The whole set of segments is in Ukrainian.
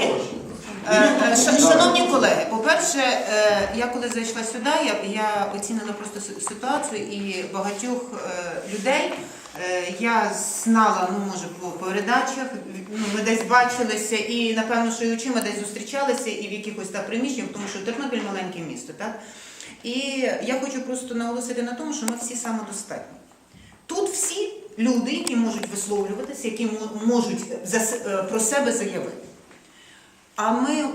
Е, е, Шановні колеги, по-перше, е, я коли зайшла сюди, я, оцінила просто ситуацію і багатьох людей. Я знала, ну може, по передачах, ну, ми десь бачилися, і напевно, що і очима десь зустрічалися, і в якихось там приміщеннях, тому що Тернопіль маленьке місто, так? І я хочу просто наголосити на тому, що ми всі самодостатні. Тут всі люди, які можуть висловлюватися, які можуть про себе заявити. А ми е,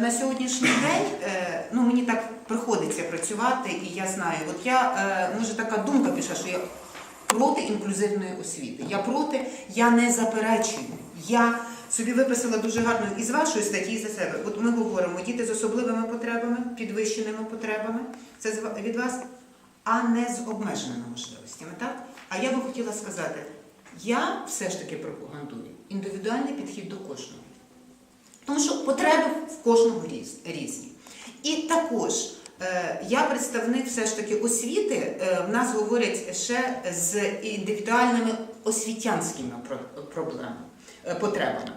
на сьогоднішній день, е, ну мені так приходиться працювати, і я знаю, от я, е, може така думка пішла, що я проти інклюзивної освіти. Я проти, я не заперечую. Я собі виписала дуже гарно із вашої статті, за себе. От ми говоримо діти з особливими потребами, підвищеними потребами. Це від вас, а не з обмеженими можливостями. Так? А я би хотіла сказати, я все ж таки пропагандую індивідуальний підхід до кожного. Тому що потреби в кожного різні. І також е, я представник все ж таки освіти. е, В нас говорять ще з індивідуальними освітянськими проблемами, е, потребами.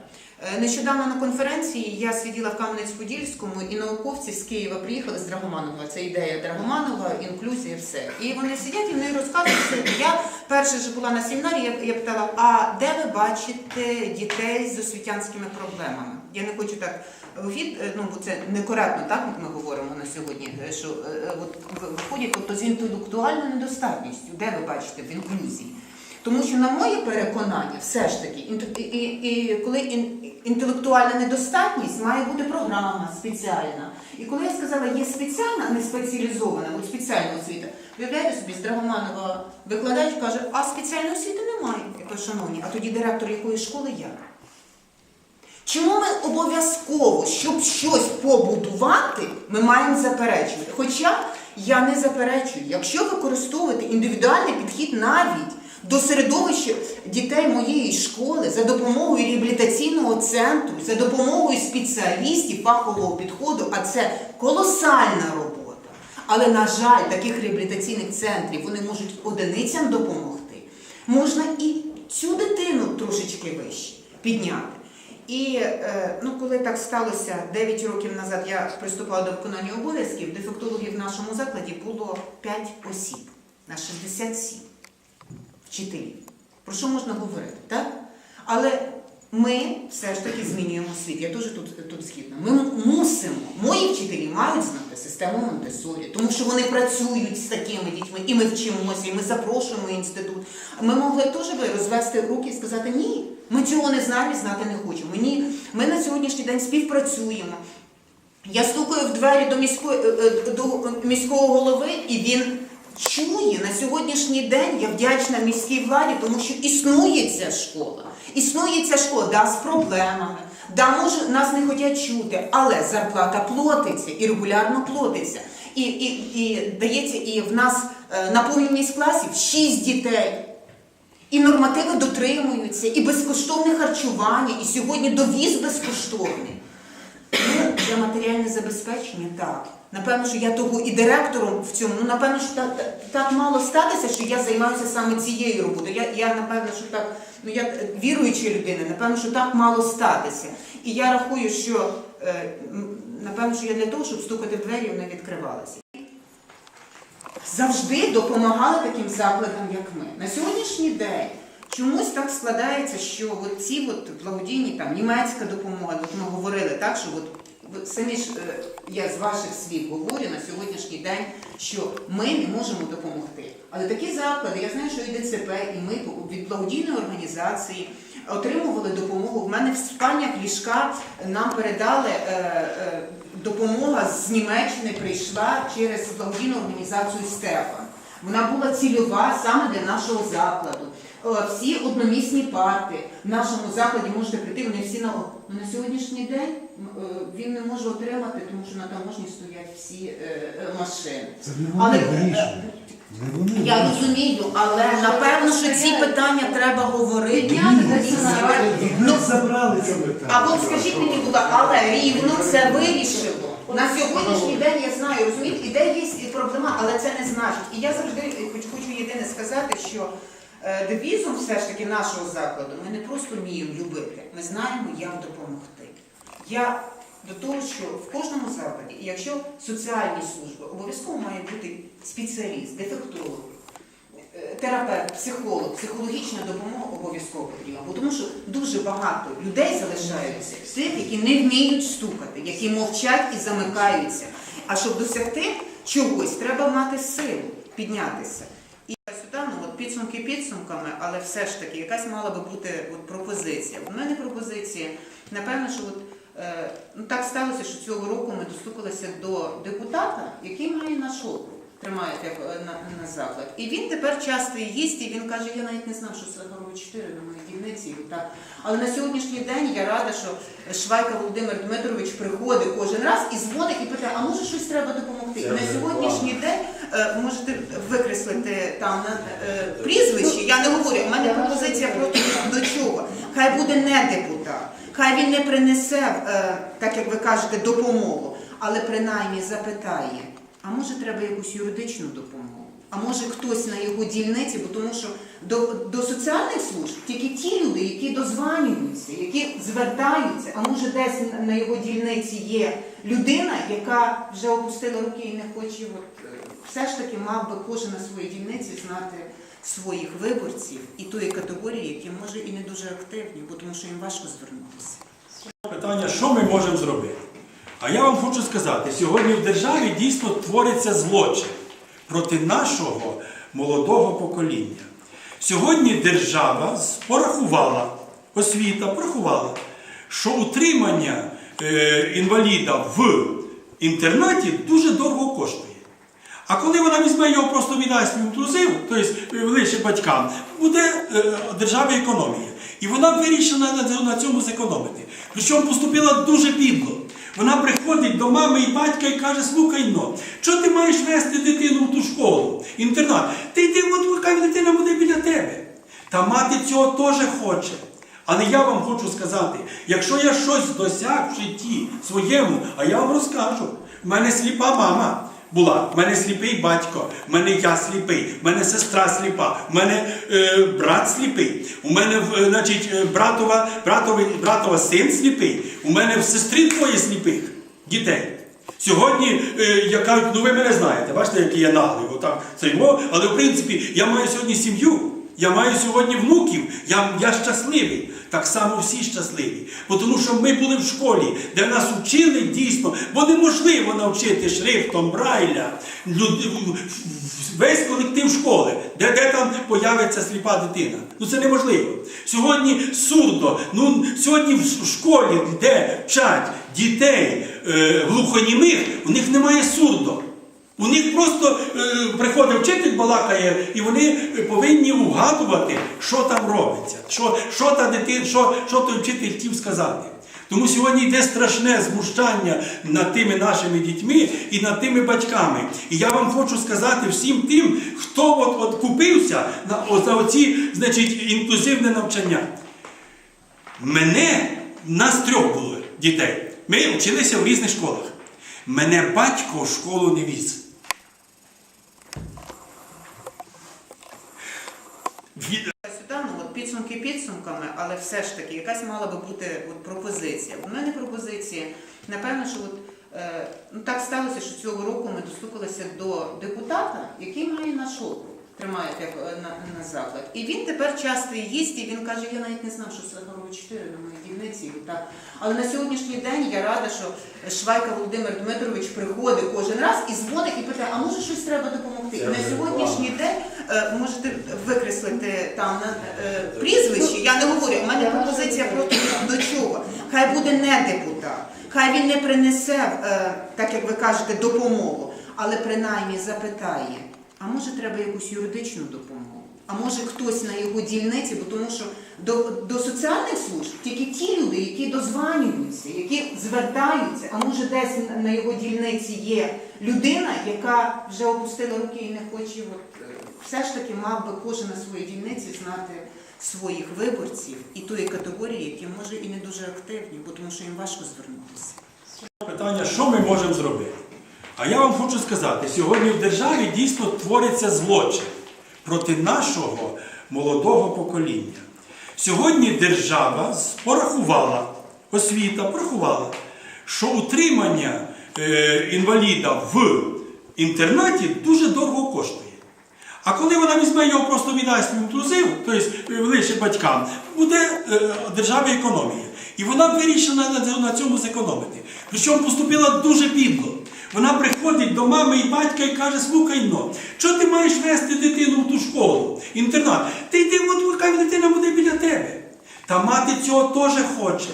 Нещодавно на конференції я сиділа в Кам'янець-Подільському, і науковці з Києва приїхали з Драгоманова. Це ідея Драгоманова, інклюзія, все. І вони сидять і вони розказують. все. Я перше ж була на семінарі, я, я питала, а де ви бачите дітей з освітянськими проблемами? Я не хочу так від, е, ну бо це некоректно, так ми говоримо на сьогодні. е, Що е, от виходять тобто з інтелектуальною недостатністю, де ви бачите в інклюзії? Тому що, на моє переконання, все ж таки, і, і, і коли ін- інтелектуальна недостатність, має бути програма спеціальна. І коли я сказала, є спеціальна, а не спеціалізована, от спеціальна освіта, виявляєте собі, Драгоманова викладач каже, а спеціальної освіти немає. Я кажу, шановні, а тоді директор якої школи я? Чому ми обов'язково, щоб щось побудувати, ми маємо заперечувати? Хоча я не заперечую, якщо використовувати індивідуальний підхід навіть до середовища дітей моєї школи за допомогою реабілітаційного центру, за допомогою спеціалістів фахового підходу, а це колосальна робота. Але, на жаль, таких реабілітаційних центрів вони можуть одиницям допомогти. Можна і цю дитину трошечки вище підняти. І е, ну, коли так сталося 9 років назад, я приступала до виконання обов'язків, дефектологів в нашому закладі було 5 осіб на 67 вчителів. Про що можна говорити, так? Але ми все ж таки змінюємо світ. Я теж тут, тут згідна. Ми мусимо, мої вчителі мають знати систему Монтесорі, тому що вони працюють з такими дітьми, і ми вчимося, і ми запрошуємо інститут. Ми могли теж би розвести руки і сказати, ні, ми цього не знаємо і знати не хочемо. Ні, ми на сьогоднішній день співпрацюємо. Я стукаю в двері до міської е, е, до міського голови, і він чує на сьогоднішній день. Я вдячна міській владі, тому що існує ця школа. Існує ця школа, да, з проблемами. Да, може, нас не хочуть чути, але зарплата платиться і регулярно платиться. І, і, і дається, і в нас е, наповненість класів 6 дітей. І нормативи дотримуються, і безкоштовне харчування, і сьогодні довіз безкоштовний. Ну, за матеріальне забезпечення, так. Напевно, що я того і директором в цьому. Ну, напевно, що так, так, мало статися, що я займаюся саме цією роботою. Я, я напевно, що так, ну я е, віруюча людина, напевно, що так мало статися. І я рахую, що е, напевно, що я для того, щоб стукати в двері, вони відкривалися. Завжди допомагали таким закладам, як ми. На сьогоднішній день чомусь так складається, що от ці от благодійні там німецька допомога, от ми говорили так, що от самі ж е, я з ваших слів говорю на сьогоднішній день, що ми не можемо допомогти. Але такі заклади, я знаю, що і ДЦП, і ми від благодійної організації отримували допомогу. В мене в спальнях ліжка нам передали е, е, допомога з Німеччини прийшла через благодійну організацію Стефан. Вона була цільова саме для нашого закладу. Е, Всі одномісні парти в нашому закладі можете прийти, вони всі на Ну, на сьогоднішній день е, він не може отримати, тому що на таможні стоять всі е, машини. Це не Але, Я розумію, але напевно, що ці питання треба говорити. Ну, забрали це питання. а скажіть мені, будь ласка, але рівно це вирішило. На сьогоднішній день я знаю, розумієте, іде є проблема, але це не значить. І я завжди хоч хочу єдине сказати, що е, девізом все ж таки нашого закладу ми не просто вміємо любити, ми знаємо, як допомогти. Я до того, що в кожному закладі, якщо соціальні служби, обов'язково має бути спеціаліст, дефектолог, е, терапевт, психолог, психологічна допомога обов'язково потрібна. Бо тому що дуже багато людей залишаються тих, які не вміють стукати, які мовчать і замикаються. А щоб досягти чогось, треба мати силу піднятися. Ну підсумки підсумками, але все ж таки якась мала би бути от пропозиція. У мене пропозиція, напевно, що от, ну так сталося, що цього року ми достукалися до депутата, який має наш округ. Тримають як е, на, на заклад. І він тепер часто їсть, і він каже, я навіть не знав, що Сахарова 4 на моїй дільниці. Так. Але на сьогоднішній день я рада, що Швайка Володимир Дмитрович приходить кожен раз і дзвонить і питає, а може щось треба допомогти? І на сьогоднішній день е, можете викреслити там на е, прізвище. Я не говорю, у мене пропозиція просто до чого. Хай буде не депутат, хай він не принесе, е, так як ви кажете, допомогу, але принаймні запитає. А може треба якусь юридичну допомогу? А може хтось на його дільниці, бо тому що до, до соціальних служб тільки ті люди, які дозванюються, які звертаються, а може десь на- його дільниці є людина, яка вже опустила руки і не хоче, от, е, все ж таки мав би кожен на своїй дільниці знати своїх виборців і тої категорії, які може і не дуже активні, бо тому що їм важко звернутися. Питання, що ми можемо зробити? А я вам хочу сказати, сьогодні в державі дійсно твориться злочин проти нашого молодого покоління. Сьогодні держава порахувала, освіта порахувала, що утримання е, інваліда в інтернаті дуже дорого коштує. А коли вона візьме його просто віддасть інклюзив, тобто лише батькам, буде е, державна економія. І вона вирішила на, цьому- зекономити. Причому поступила дуже підло. Вона приходить до мами і батька і каже: слухай но, що ти маєш вести дитину в ту школу, інтернат? Ти йди, от хай дитина буде біля тебе. Та мати цього теж хоче. Але я вам хочу сказати, якщо я щось досяг в житті своєму, а я вам розкажу, в мене сліпа мама була, в мене сліпий батько, в мене я сліпий, в мене сестра сліпа, в мене е, брат сліпий, у мене е, значить, братова, братовий, братова син сліпий, у мене в сестри двоє сліпих дітей. Сьогодні, е, я кажуть, ну ви мене знаєте, бачите, який я наглий, отак це але в принципі я маю сьогодні сім'ю. Я маю сьогодні внуків, я, я щасливий. Так само всі щасливі. Бо Тому що ми були в школі, де нас вчили дійсно, бо неможливо навчити шрифтом Брайля люд- весь колектив школи, де, де там появиться сліпа дитина. Ну це неможливо. Сьогодні сурдо, ну сьогодні в школі, де вчать дітей е, глухонімих, у них немає сурдо. У них просто е, приходить вчитель, балакає, і вони повинні угадувати, що там робиться, що, що та дитина, що, що той вчитель хотів сказати. Тому сьогодні йде страшне змущання над тими нашими дітьми і над тими батьками. І я вам хочу сказати всім тим, хто от, от купився на, за оці значить, інклюзивне навчання. Мене, нас трьох було дітей. Ми вчилися в різних школах. Мене батько в школу не віз. Ві- Сюди, ну от підсумками, але все ж таки якась мала би бути от пропозиція. У мене пропозиція, напевно, що от, е, ну так сталося, що цього року ми достукалися до депутата, який має наш округ. Тримають як е, на, на заклад. І він тепер часто їсть, і він каже, я навіть не знав, що Сахарова 4 на моїй дільниці. Так. Але на сьогоднішній день я рада, що Швайка Володимир Дмитрович приходить кожен раз і дзвонить і питає, а може щось треба допомогти? І на сьогоднішній день е, можете викреслити там на е, прізвище. Я не говорю, у мене пропозиція просто до чого. Хай буде не депутат, хай він не принесе, е, так як ви кажете, допомогу, але принаймні запитає. А може треба якусь юридичну допомогу? А може хтось на його дільниці, бо тому що до, до соціальних служб тільки ті люди, які дозванюються, які звертаються, а може десь на- його дільниці є людина, яка вже опустила руки і не хоче, от, е, все ж таки мав би кожен на своїй дільниці знати своїх виборців і тої категорії, які може і не дуже активні, бо тому що їм важко звернутися. Питання, що ми можемо зробити? А я вам хочу сказати, сьогодні в державі дійсно твориться злочин проти нашого молодого покоління. Сьогодні держава порахувала, освіта порахувала, що утримання е, інваліда в інтернаті дуже дорого коштує. А коли вона візьме його просто віддасть в інклюзив, тобто лише батькам, буде е, державі економія. І вона вирішила на, цьому- зекономити. Причому поступила дуже підло. Вона приходить до мами і батька і каже, слухай но, що ти маєш вести дитину в ту школу, інтернат? Ти йди, от хай дитина буде біля тебе. Та мати цього теж хоче.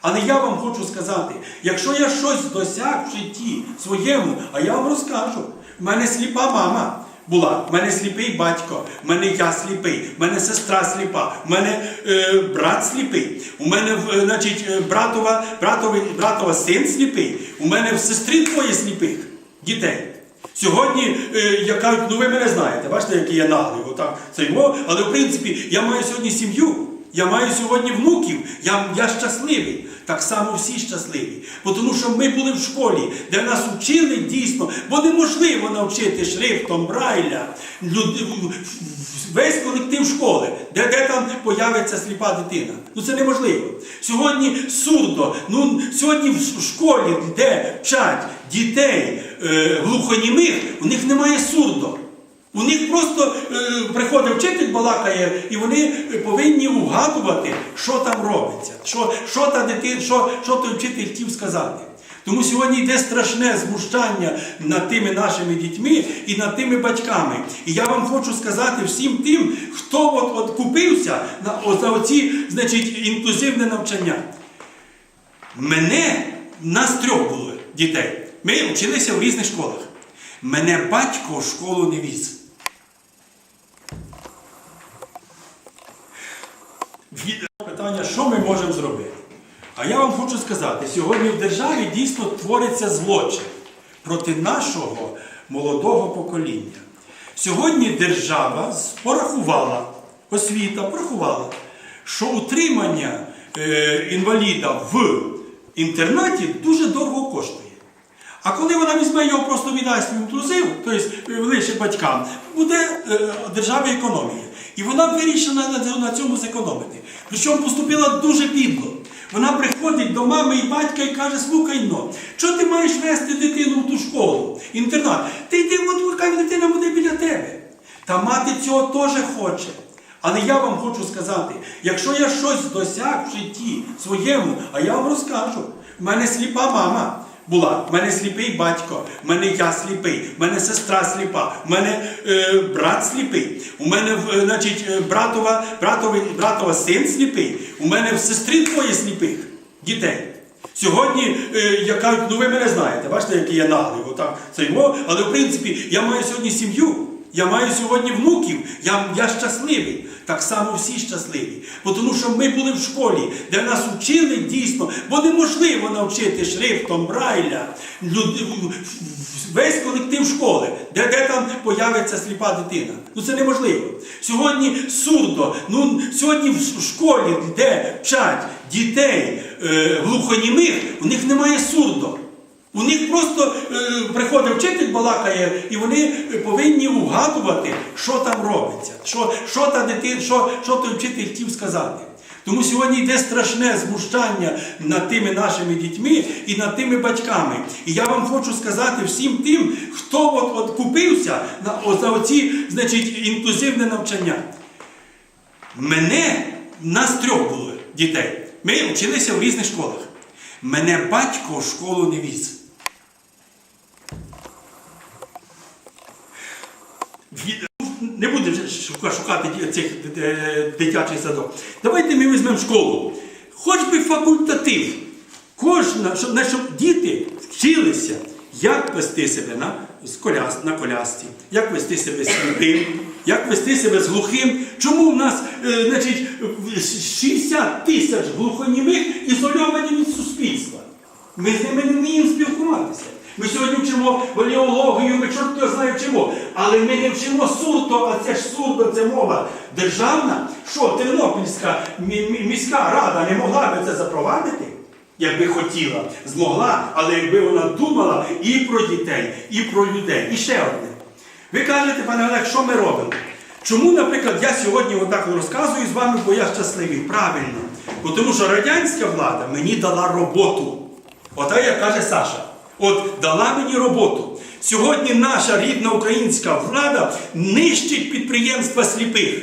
Але я вам хочу сказати, якщо я щось досяг в житті своєму, а я вам розкажу, в мене сліпа мама була, в мене сліпий батько, в мене я сліпий, в мене сестра сліпа, в мене е, брат сліпий, у мене е, значить, е, братова, братовий, братова син сліпий, у мене в сестри двоє сліпих дітей. Сьогодні, е, як кажуть, ну ви мене знаєте, бачите, який я наглий, отак це його, але в принципі я маю сьогодні сім'ю. Я маю сьогодні внуків, я, я щасливий. Так само всі щасливі. Тому що ми були в школі, де нас вчили дійсно, бо неможливо навчити шрифтом Брайля, весь колектив школи, де, де там появиться сліпа дитина. Ну це неможливо. Сьогодні сурдо, ну сьогодні в школі, де вчать дітей е, глухонімих, у них немає сурдо. У них просто е, приходить вчитель, балакає, і вони повинні угадувати, що там робиться, що, що та дитина, що, що той вчитель хотів сказати. Тому сьогодні йде страшне змущання над тими нашими дітьми і над тими батьками. І я вам хочу сказати всім тим, хто от, от купився на, за оці, значить, інклюзивне навчання. Мене нас трьох було дітей. Ми вчилися в різних школах. Мене батько в школу не віз. Від- Питання, що ми можемо зробити? А я вам хочу сказати, сьогодні в державі дійсно твориться злочин проти нашого молодого покоління. Сьогодні держава порахувала, освіта порахувала, що утримання е, інваліда в інтернаті дуже дорого коштує. А коли вона візьме його просто віддасть в інклюзив, тобто лише батькам, буде е, державі економія. І вона вирішила на, цьому- зекономити. Причому поступила дуже підло. Вона приходить до мами і батька і каже, слухай но, що ти маєш вести дитину в ту школу, інтернат? Ти йди, от хай дитина буде біля тебе. Та мати цього теж хоче. Але я вам хочу сказати, якщо я щось досяг в житті своєму, а я вам розкажу, в мене сліпа мама була, в мене сліпий батько, в мене я сліпий, в мене сестра сліпа, в мене е, брат сліпий, у мене е, значить, е, братова, братовий, братова син сліпий, у мене в сестри двоє сліпих дітей. Сьогодні, е, як кажуть, ну ви мене знаєте, бачите, який я наглий, отак це його, але в принципі я маю сьогодні сім'ю. Я маю сьогодні внуків, я, я щасливий. Так само всі щасливі. Бо Тому що ми були в школі, де нас вчили дійсно, бо неможливо навчити шрифтом Брайля, люд- весь колектив школи, де, де там появиться сліпа дитина. Ну це неможливо. Сьогодні сурдо, ну сьогодні в школі, де вчать дітей е, глухонімих, у них немає сурдо. У них просто е, приходить вчитель, балакає, і вони повинні угадувати, що там робиться, що, що та дитина, що, що той вчитель хотів сказати. Тому сьогодні йде страшне змущання над тими нашими дітьми і над тими батьками. І я вам хочу сказати всім тим, хто от, от купився на, за оці, значить, інклюзивне навчання. Мене нас трьох було дітей. Ми вчилися в різних школах. Мене батько в школу не віз. Не буде вже шука- шукати цих дитячих садок. Давайте ми візьмемо школу. Хоч би факультатив. Кожна, щоб, щоб діти вчилися, як вести себе на, коляс, на колясці, як вести себе з сліпим, як вести себе з глухим. Чому в нас е, значить, 60 тисяч глухонімих ізольовані від суспільства? Ми з ними не вміємо спілкуватися. Ми сьогодні вчимо валіологію, ми чорт його знає вчимо. Але ми не вчимо сурдо, а це ж сурдо, це мова державна. Що Тернопільська мі- мі- міська рада не могла би це запровадити? Якби хотіла, змогла, але якби вона думала і про дітей, і про людей. І ще одне. Ви кажете, пане Олег, що ми робимо? Чому, наприклад, я сьогодні отак розказую з вами, бо я щасливий? Правильно. Бо Тому що радянська влада мені дала роботу. Ота як каже Саша. От дала мені роботу. Сьогодні наша рідна українська влада нищить підприємства сліпих.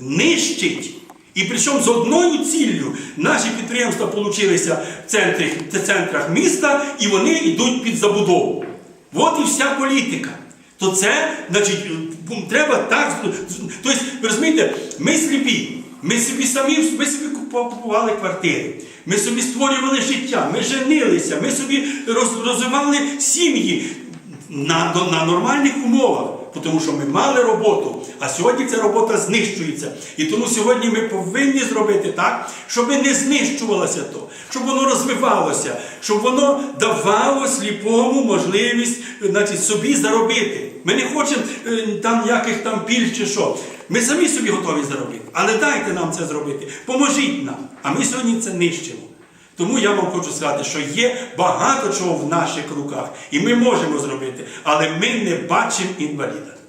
Нищить. І причому з одною ціллю наші підприємства получилися в центрі, центрах міста і вони йдуть під забудову. От і вся політика. То це, значить, треба так. Тобто, ви розумієте, ми сліпі. Ми собі самі ми собі купували квартири. Ми собі створювали життя, ми женилися, ми собі роз- розвивали сім'ї на, на нормальних умовах. Тому що ми мали роботу, а сьогодні ця робота знищується. І тому сьогодні ми повинні зробити так, щоб не знищувалося то, щоб воно розвивалося, щоб воно давало сліпому можливість значить, собі заробити. Ми не хочемо е, там ніяких там пільг чи що. Ми самі собі готові заробити. Але дайте нам це зробити. Поможіть нам. А ми сьогодні це нищимо. Тому я вам хочу сказати, що є багато чого в наших руках, і ми можемо зробити, але ми не бачимо інваліда.